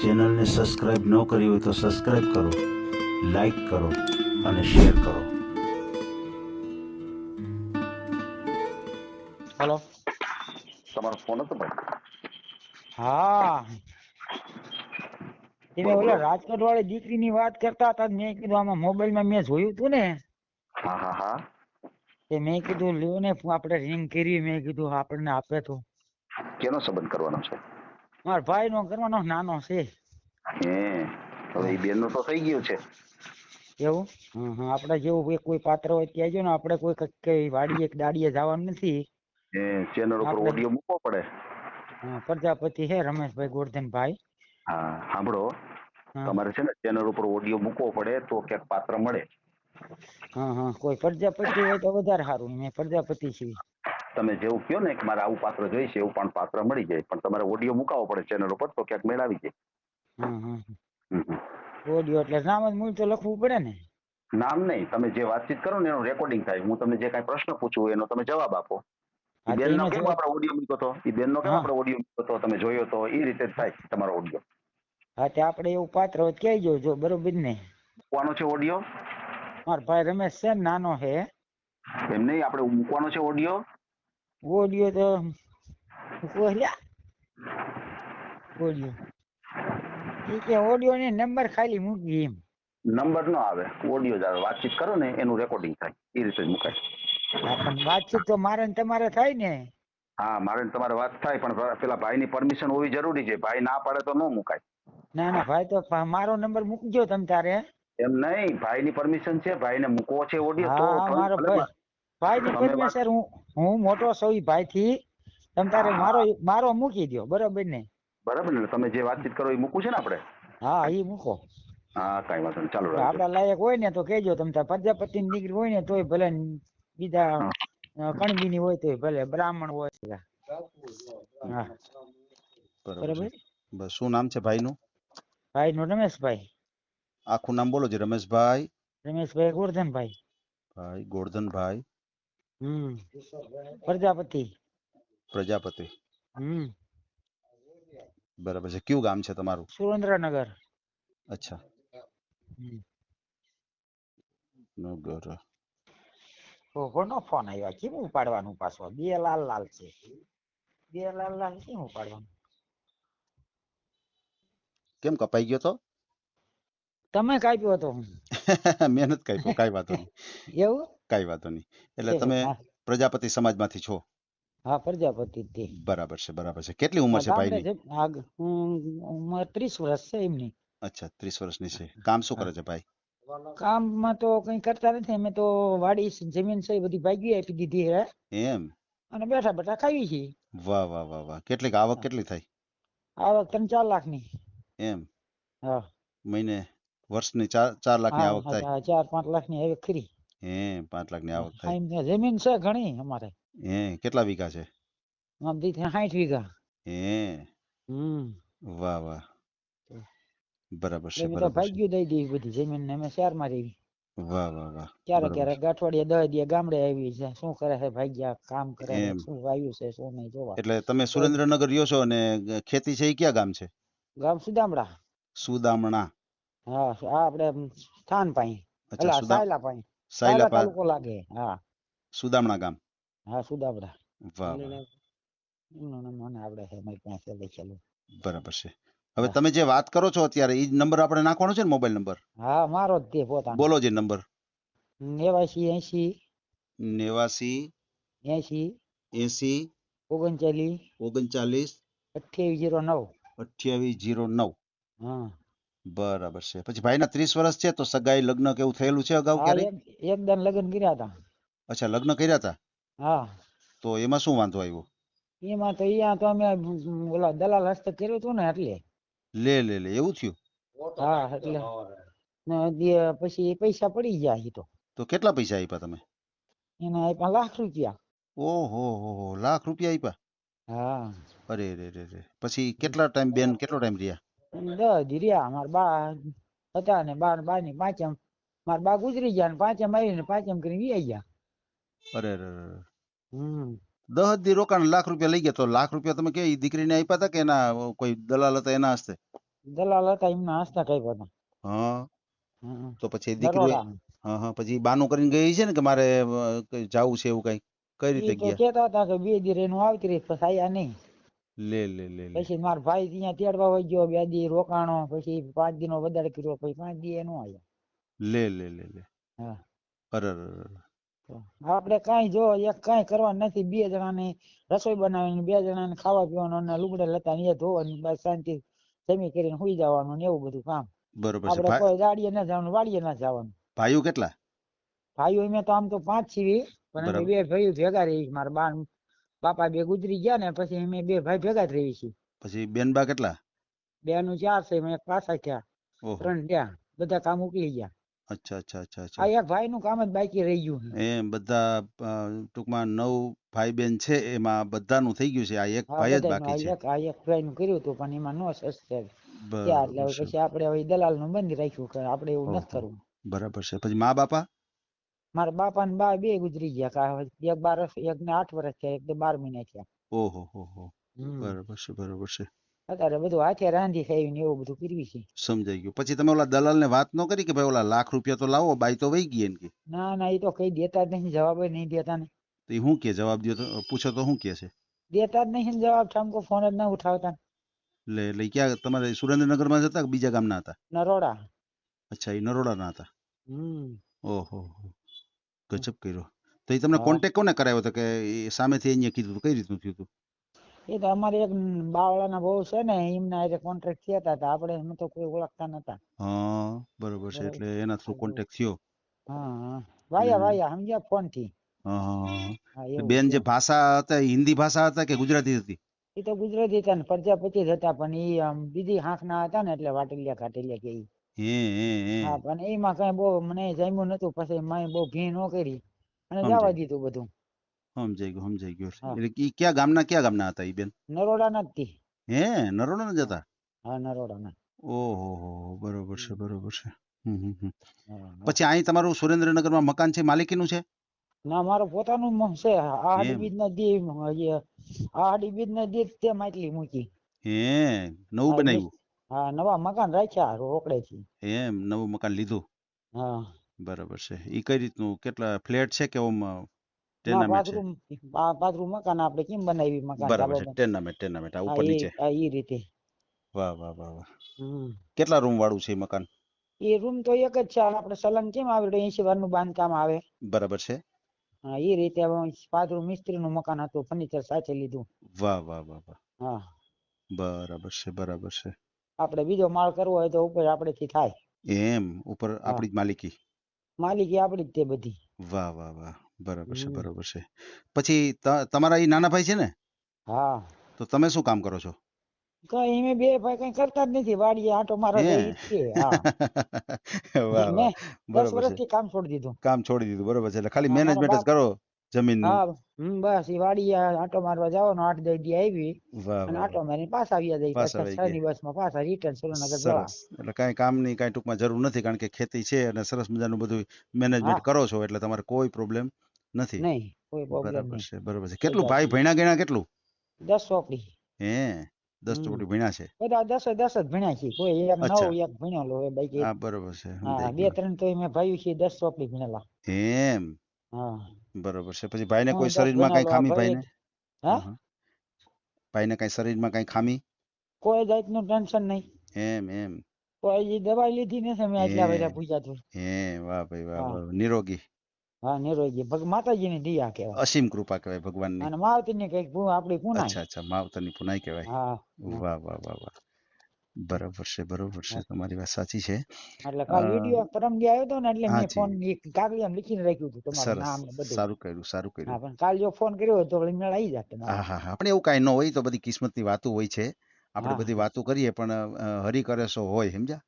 ચેનલને સબસ્ક્રાઈબ ન કરી હોય તો સબસ્ક્રાઈબ કરો લાઈક કરો અને શેર કરો. હેલો. તમારો ફોન હતો ભાઈ? હા. તમે ઓલા રાજકોટ વાળી દીકરીની વાત કરતા હતા મેં કીધું આમાં મોબાઈલમાં મેં જોયું હતું ને. હા હા હા. તે મેં કીધું લ્યો ને આપણે રિંગ કરી મેં કીધું આપણને આપે તો. કેનો સંબંધ કરવાનો છે? મારા ભાઈ નો કરવાનો નાનો છે. હે હવે એ બેન તો થઈ ગયું છે. એવું? હં આપણે જેવું કોઈ- પાત્ર હોય ત્યાં જો ને આપણે કોઈ કઈ વાડીએ દાડીએ જવાનું નથી. એ ચેનલ ઉપર ઓડિયો મૂકવો પડે. હા પ્રજાપતિ હે રમેશભાઈ ગોરધનભાઈ. હા સાંભળો. તમારે છે ને ચેનલ ઉપર ઓડિયો મૂકવો પડે તો ક્યાંક પાત્ર મળે. હા હા કોઈ પ્રજાપતિ હોય તો વધારે સારું મેં પ્રજાપતિ છીએ. તમે જેવું કહો ને કે મારે આવું પાત્ર જોઈશે એવું પણ પાત્ર મળી જાય. પણ તમારે ઓડિયો મુકાવો પડે ચેનલ ઉપર તો ક્યાંક મેળ આવી જાય. ઓડિયો એટલે નામ જ મૂળ તો લખવું પડે ને. નામ નહીં તમે જે વાતચીત કરો ને એનું રેકોર્ડિંગ થાય. હું તમને જે કાંઈ પ્રશ્ન પૂછું એનો તમે જવાબ આપો. બેનનો કેમ આપણે ઓડિયો મૂક્યો તો? ઈ બેનનો કેમ. આપણે ઓડિયો મૂક્યો હતો તમે જોયો તો? એ રીતે થાય તમારો ઓડિયો હા તે આપણે એવું પાત્ર કહી તો જો બરોબર ને. કોનો છે ઓડિયો મારો ભાઈ રમેશ છે નાનો છે. એમ નહીં આપણે મૂકવાનો છે ઓડિયો ઓડિયો તો ઓલ્યા ઓડિયો ઈ કે ઓડિયો ને નંબર ખાલી મૂકી એમ. નંબર ન આવે. ઓડિયો જ આવે. વાતચીત કરો ને એનું રેકોર્ડિંગ થાય. એ રીતે જ મુકાય. હા પણ વાતચીત તો મારે ને તમારે થાય ને. હા મારે ને તમારે વાત થાય પણ પેલા ભાઈની પરમિશન હોવી જરૂરી છે. ભાઈ ના પાડે તો ન મુકાય. ના ના ભાઈ તો મારો નંબર મૂકજો તમ તારે. એમ નહીં ભાઈની પરમિશન છે ભાઈને મૂકવો છે ઓડિયો તો મારો ભાઈ. ભાઈ ની તમે વાત- હું હું મોટો છું ભાઈ થી. તમે તારે મારો મારો મૂકી દો બરાબર ને? બરાબર ને તમે જે વાતચીત કરો એ મૂકવું છે ને આપણે હા એ મૂકો. હા કઈ વાંધો નહીં ચાલુ આપડા લાયક હોય ને તો કેજો તમે તાર પ્રજાપતિ ની દીકરી હોય ને તોય ભલે બીજા કણબી ની હોય તોય ભલે બ્રાહ્મણ હોય હા. બરાબર બસ શું નામ છે ભાઈનું? ભાઈ નું રમેશભાઈ. આખું નામ બોલો છે રમેશભાઈ. રમેશભાઈ ગોરધનભાઈ. ભાઈ ગોરધનભાઈ. હમ. પ્રજાપતિ. પ્રજાપતિ. હમ. બરાબર છે. કયું ગામ છે તમારું? સુરેન્દ્રનગર. અચ્છા. નગર. ઓહોનો ફોન આવ્યો કેમ ઉપાડવાનું પાછો? બે લાલ લાલ છે. બે લાલ લાલ કેમ ઉપાડવાનું? કેમ કપાઈ ગયો તો? તમે કાપ્યો હતો મહેનત કાપ્યો કાઈ નહીં એવું? કાંઈ વાંધો નહીં. એટલે છે, તમે હા. પ્રજાપતિ સમાજમાંથી છો? હા પ્રજાપતિ તે. બરાબર છે બરાબર છે. કેટલી ઉંમર છે ગામડે ભાઈની? છે, આગ- ઉમ, ઉંમર ત્રીસ વર્ષ છે એમની. અચ્છા ત્રીસ વર્ષની છે. કામ શું કરે છે ભાઈ? કામમાં તો કઈ કરતા નથી. અમે તો વાડી છે, જમીન છે એ બધી ભાગી આપી દીધી હે. એમ? અને બેઠા બેઠા ખાવી છીએ. વાહ વાહ વાહ વાહ. કેટલીક આવક કેટલી થાય આવક ત્રણ ચાર લાખની એમ? હા. મહિને વર્ષની ચાર ચાર લાખની ની આવક થાય? હા, ચાર પાંચ લાખની હવે ખરી. હે પાંચ લાખની આવક હા, થાય એમ જમીન છે ઘણી અમારે. હે કેટલા વીઘા છે? આમ ત્યાં સાઠ વીઘા. હે. હમ. વાહ વાહ. બરાબર છે તો બરાબર છે. ભાગ્યું દઈ દેવી બધી જમીન ને અમે શહેરમાં રહેવી વાહ વાહ વાહ. ક્યારેક બરાબર ક્યારેક અઠવાડિયે દસ દિવસ ગામડે આવી છે. શું કરે છે ભાગ્યા કામ કરે છે એમ. શું વાયુ છે શું નહીં જોવા. એટલે તમે સુરેન્દ્રનગર રહ્યો છો અને ખેતી છે એ કયા ગામ છે? ગામ સુદામડા સુદામણા. હા આ આપણે સ્થાન પાઈ. અચ્છા એટલે સાયલા પાઈ. સાયલા સાયલા તાલુકો લાગે હા. સુદામણા ગામ. હા સુદામડા વાહ વાહ. એમનું મને આવડે છે મારી પાસે લખેલું બરાબર છે. હવે તમે જે વાત કરો છો અત્યારે એ નંબર આપણે નાખવાનો છે ને મોબાઈલ નંબર? હા મારો જ તે પોતાનો. બોલો જે નંબર. નેવાસી એસી નેવાસી. એસી એસી ઓગણચાલીસ. ઓગણચાલીસ. અઠ્યાવીસ જીરો નવ. અઠ્યાવીસ જીરો નવ. હા. બરાબર છે. પછી ભાઈના ત્રીસ વર્ષ છે તો સગાઈ લગ્ન કેવું થયેલું છે અગાઉ ક્યારે એક એકદમ લગ્ન કર્યા હતા. અચ્છા લગ્ન કર્યા હતા? હા. તો એમાં શું વાંધો આવ્યો? એમાં તો અહીંયા તો અમે ઓલા દલાલ હસ્તક કર્યું હતું ને એટલે. લે લે લે એવું થયું? હા એટલે ને પછી પૈસા પડી ગયા ઈ તો. તો કેટલા પૈસા આપ્યા તમે? એના આપ્યા લાખ રૂપિયા. ઓહો હો હો લાખ રૂપિયા આપ્યા હા. અરે રે રે રે. પછી કેટલા ટાઈમ બેન કેટલો ટાઈમ રહ્યા? દસ રહ્યા મારા બા હતા ને બાર બા ની પાંચમ. મારા બા ગુજરી ગયા ને પાંચમ આવીને પાંચમ કરીને વી ગયા. અરે રે રે રે. હમ. દસ દી રોકાણ લાખ રૂપિયા લઈ ગયા તો લાખ રૂપિયા તમે કે દીકરીને આપ્યા હતા કે એના કોઈ દલાલ હતા એના હસ્તે? દલાલ હતા એમના હસ્તા કાપ્યા હતા. હા. તો પછી દીકરી. હા હા. પછી બાનું કરીને ગઈ છે ને કે મારે જવું જાવું છે એવું કઈ? કઈ રીતે ગયા? કેતા હતા કે બે દી રેનું આવતી રહી પછી આયા નહીં. લે લે લે પછી માર ભાઈ ત્યાં તેડવા વઈ ગયો બે દી રોકાણો પછી પાંચ દી નો વધારે કર્યો પછી પાંચ દી નો આવ્યા. લે લે લે લે. હા. અરે. આપણે કાંઈ જો એક કાંઈ કરવા નથી બે જણાને રસોઈ બનાવીને બે જણાને ખાવા પીવાનું અને લુગડા લતા ને ધોવાની બસ શાંતિ જમી કરીને સુઈ જવાનું ને એવું બધું કામ. બરોબર છે. આપણે કોઈ ગાડીએ ના જવાનું વાડીએ ના જવાનું. ભાઈઓ કેટલા? ભાઈઓ મેં તો આમ તો પાંચ છીએ પણ બે ભાઈઓ ભેગા રહી મારા બા બાપા બે ગુજરી ગયા ને પછી અમે બે ભાઈ ભેગા જ છીએ. પછી બેનબા કેટલા? બે નું ચાર છે મેં પાછા થયા. ત્રણ ત્યાં બધા કામ ઉકલી ગયા. અચ્છા અચ્છા અચ્છા આ એક ભાઈ નું કામ જ બાકી રહી ગયું એ બધા ટૂંકમાં નવ ભાઈ બેન છે એમાં બધાનું થઈ ગયું છે. આ એક ભાઈ જ બાકી છે. એક આ એક ભાઈ નું કર્યું હતું પણ એમાં નો સસ્તે ત્યાં એટલે પછી આપણે હવે દલાલનું બંધ રાખ્યું કે આપણે એવું. નથી કરવું બરાબર છે. પછી મા બાપા મારા બાપા ને બા બે ગુજરી ગયા કા એક બાર એક ને આઠ વર્ષ થયા એક ને બાર મહિના થયા. ઓહો હો હો. બરાબર છે બરાબર છે. અત્યારે બધું હાથે રાંધી ખાઈ ને એવું બધું કરવી છે. સમજાઈ ગયું. પછી તમે ઓલા દલાલ ને વાત ન કરી કે ભાઈ ઓલા લાખ રૂપિયા તો લાવો બાઈ તો વહી ગઈ એમ કે? ના ના એ તો કઈ દેતા જ નહીં જવાબ જ નહીં દેતા ને. તો એ શું કે? જવાબ દ્યો તો પૂછો તો શું કે છે? દેતા જ નહીં ને જવાબ ઠામકો ફોન જ ના ઉઠાવતા. એટલે એટલે ક્યાં તમારે સુરેન્દ્રનગરમાં જતા કે બીજા ગામના હતા? નરોડા. અચ્છા એ નરોડાના હતા. હમ. ઓહો. ગજબ કર્યો. તો એ તમને કોન્ટેક કોને કરાવ્યો હતો કે એ સામેથી અહીંયા કીધું કઈ રીતનું થયું હતું? એ તો અમારે એક બાવળાના બહુ છે ને એમના હારે કોન્ટ્રાક્ટ થયા હતા આપણે એમ તો કોઈ ઓળખતા નતા. હા બરોબર છે. એટલે એના થ્રુ કોન્ટેક્ટ થયો. હા વાયા વાયા સમજ્યા ફોનથી. હા, બેન જે ભાષા હતા હિન્દી ભાષા હતા કે ગુજરાતી હતી? એ તો ગુજરાતી હતા ને પ્રજાપતિ જ હતા પણ એ બીજી હાંખ ના હતા ને એટલે વાટેલિયા ઘાટેલિયા કે. હે પણ એમાં કઈ બહુ મને જામ્યું નતું પછી મેં બહુ ભી ન કરી. અને. જવા દીધું બધું. સમજાઈ ગયું સમજાઈ ગયું. એટલે ઈ ક્યાં ગામના ક્યાં ગામના હતા ઈ બેન? નરોડા નથી હે નરોડા ના હતા? હા નરોડા ના ઓહો બરોબર છે બરોબર છે. પછી અહીં તમારું સુરેન્દ્રનગરમાં મકાન છે માલિકીનું છે? ના મારું પોતાનું મ- છે. આ બીજ ના દી આ હાડી બીજ ના દી તે માટલી મૂકી. હે નવું બનાવ્યું? હા નવા મકાન રાખ્યા રોકડે થી એમ નવું મકાન લીધું? હા. બરાબર છે. ઈ કઈ રીતનું કેટલા ફ્લેટ છે કે ઓમ ટેનામેન્ટ છે? બાથરૂમ બાથરૂમ મકાન આપણે કેમ બનાવી મકાન બરાબર છે. ટેનામેન્ટ ટેનામેન્ટ આ ઉપર નીચે આ ઈ રીતે. વાહ વાહ વાહ વાહ. કેટલા રૂમ વાળું છે મકાન? એ રૂમ તો એક જ છે. આપણે સલંગ કેમ આવે એસી વારનું બાંધકામ આવે. બરાબર છે. હા એ રીતે પાથરું મિસ્ત્રી નું મકાન હતું ફર્નિચર સાથે લીધું. વાહ વાહ વાહ વાહ. હા. બરાબર છે બરાબર છે. આપણે બીજો માળ કરવો હોય તો ઉપર આપણેથી થાય. એમ ઉપર આપણી જ માલિકી. માલિકી આપણી જ તે બધી. વાહ વાહ વાહ. બરાબર છે બરાબર છે. પછી તમારા એ નાના ભાઈ છે ને? હા. તો તમે શું કામ કરો છો? કઈ અમે બે ભાઈ કઈ કરતા જ નથી વાડીએ આંટો મારો હા. વાહ વાહ. બરાબર છે. કામ છોડી દીધું. કામ છોડી દીધું બરોબર છે. એટલે ખાલી મેનેજમેન્ટ જ કરો જમીન હા. હમ બસ એ વાડી આટો મારવા જવાનો આઠ દસ દી આવી. અને આટો મારીને પાછા આવ્યા જાય પાછા ની બસમાં પાછા રિટર્ન સુરેન્દ્રનગર જવા. એટલે કાંઈ કામની કઈ ટૂંકમાં જરૂર નથી કારણ કે ખેતી છે અને સરસ મજાનું બધું મેનેજમેન્ટ કરો છો એટલે તમારે કોઈ પ્રોબ્લેમ નથી. નહીં કોઈ પ્રોબ્લેમ બરાબર છે બરાબર છે. કેટલું? ભાઈ ભણ્યા ગણ્યા કેટલું? દસ ચોપડી. હે દસ ચોપડી ભણ્યા છે? બધા દસ દસ જ ભણ્યા છે કોઈ એક નવ એક ભણેલો હોય બાકી હા બરોબર છે હા બે ત્રણ તો મેં ભાઈ છે દસ ચોપડી ભણેલા. એમ. હા. બરોબર છે. પછી ભાઈને કોઈ શરીરમાં કઈ ખામી ભાઈને? હા? ભાઈને કઈ શરીરમાં કઈ ખામી? કોઈ જાતનું ટેન્શન નહીં. એમ એમ. કોઈ ઈ લીધી નથી મેં આટલા હે. બધા પૂછ્યા તો હે વાહ ભાઈ વાહ હા. વાહ. નિરોગી. હા નિરોગી. ભગ માતાજીની દયા કહેવાય. અસીમ કૃપા કહેવાય ભગવાનની. અને માવતીની કંઈક આપડી પુનાય અચ્છા અચ્છા. માવતરની પુનાઈ કહેવાય. હા. વાહ વાહ વાહ વાહ. બરાબર છે બરોબર છે તમારી વાત સાચી છે. એટલે કાલ વિડિયો પરમ દી આવ્યો તો ને એટલે મેં. ફોન કાગળિયામાં લીખીને રાખ્યું હતું તમારું નામ બધું. સારું કર્યું સારું હા પણ કાલ જો ફોન કર્યો તો વળી મેળ આવી જાત હા હા આપણે એવું કાંઈ ન હોય તો બધી કિસ્મતની વાતો હોય છે. આપણે બધી વાતો કરીએ પણ હરી કરે સો હોય સમજ્યા?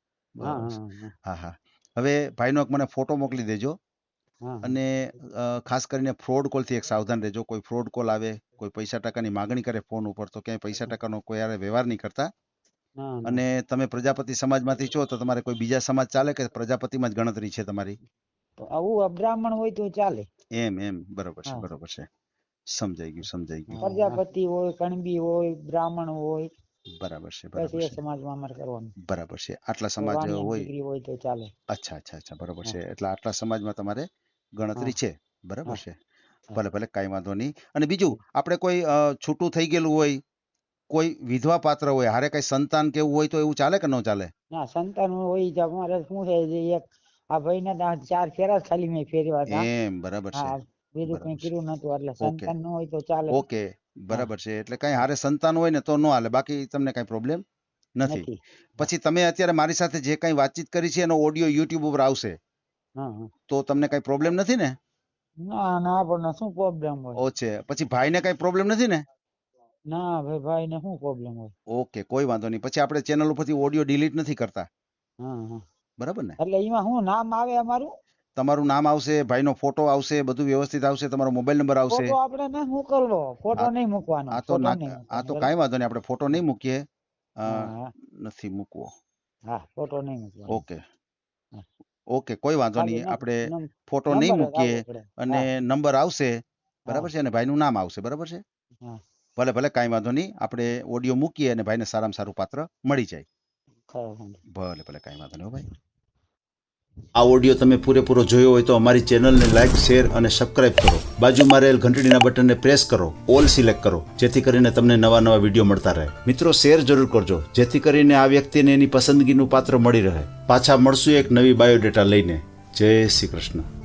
હા હા હવે ભાઈનો એક મને ફોટો મોકલી દેજો. અને ખાસ કરીને ફ્રોડ કોલથી એક સાવધાન રહેજો. કોઈ ફ્રોડ કોલ આવે કોઈ પૈસા ટકાની માગણી કરે ફોન ઉપર તો ક્યાંય પૈસા ટકાનો કોઈ હારે વ્યવહાર નહીં કરતા. અને તમે પ્રજાપતિ સમાજમાંથી છો તો તમારે કોઈ બીજા સમાજ ચાલે કે પ્રજાપતિમાં જ ગણતરી છે તમારી? આવું અબ્રાહ્મણ હોય તો ચાલે. એમ એમ. બરોબર છે બરોબર છે. સમજાઈ ગયું સમજાઈ ગયું. પ્રજાપતિ હોય કણબી હોય બ્રાહ્મણ હોય બરાબર છે બરાબર છે. સમાજમાં અમારે કરવાનું. બરાબર છે. આટલા સમાજ હોય. હોય તો ચાલે. અચ્છા અચ્છા અચ્છા. બરાબર છે. એટલે આટલા સમાજમાં તમારે ગણતરી છે. બરાબર છે. ભલે ભલે કાંઈ વાંધો નહીં. અને બીજું આપણે કોઈ છૂટું થઈ ગયેલું હોય કોઈ વિધવા પાત્ર હોય હારે કઈ સંતાન કેવું હોય તો એવું ચાલે કે ન ચાલે? ના સંતાન હોય તો અમારે શું છે એક આ ભાઈ ના ચાર ફેરા ખાલી મેં ફેરવા હતા. એમ બરાબર છે. બીજું કઈ કર્યું નતું એટલે સંતાન ન હોય તો ચાલે. ઓકે બરાબર છે. એટલે કઈ હારે સંતાન હોય ને તો ન હાલે. બાકી તમને કઈ પ્રોબ્લેમ? નથી. પછી તમે અત્યારે મારી સાથે જે કઈ વાતચીત કરી છે એનો ઓડિયો યુટ્યુબ ઉપર આવશે. તો તમને કઈ પ્રોબ્લેમ નથી ને? ના ના પણ શું પ્રોબ્લેમ હોય? ઓછે. પછી ભાઈને કઈ પ્રોબ્લેમ નથી ને? ના ભાઈ ભાઈ ને શું પ્રોબ્લેમ હોય? ઓકે કોઈ વાંધો નહીં. પછી આપણે ચેનલ ઉપરથી ઓડિયો ડિલીટ નથી કરતા. હા હા. બરાબર ને? એટલે એમાં શું નામ આવે અમારું? તમારું નામ આવશે ભાઈનો ફોટો આવશે બધું વ્યવસ્થિત આવશે તમારો મોબાઈલ નંબર આવશે. ફોટો આપણે ના મોકલવો. ફોટો નહીં મૂકવાનો આ તો ના આ તો. કાંઈ વાંધો નહીં આપણે ફોટો નહીં મૂકીએ. નથી મૂકવો. હા ફોટો નહીં મૂકવો ઓકે. ઓકે કોઈ વાંધો નહીં આપણે ફોટો નહીં મૂકીએ અને નંબર આવશે બરાબર છે અને ભાઈનું નામ આવશે બરાબર છે? હા. ભલે ભલે કાંઈ વાંધો નહીં. આપણે ઓડિયો મૂકીએ અને ભાઈને સારામાં સારું પાત્ર મળી જાય. ભલે ભલે કાંઈ વાંધો નહીં ભાઈ. આ ઓડિયો તમે પૂરેપૂરો જોયો હોય તો અમારી ચેનલને લાઈક શેર અને સબસ્ક્રાઇબ કરો. બાજુમાં રહેલ ઘંટડીના બટનને પ્રેસ કરો. ઓલ સિલેક્ટ કરો. જેથી કરીને તમને નવા નવા વીડિયો મળતા રહે. મિત્રો શેર જરૂર કરજો. જેથી કરીને આ વ્યક્તિને એની પસંદગીનું પાત્ર મળી રહે. પાછા મળશું એક નવી બાયોડેટા લઈને. જય શ્રી કૃષ્ણ.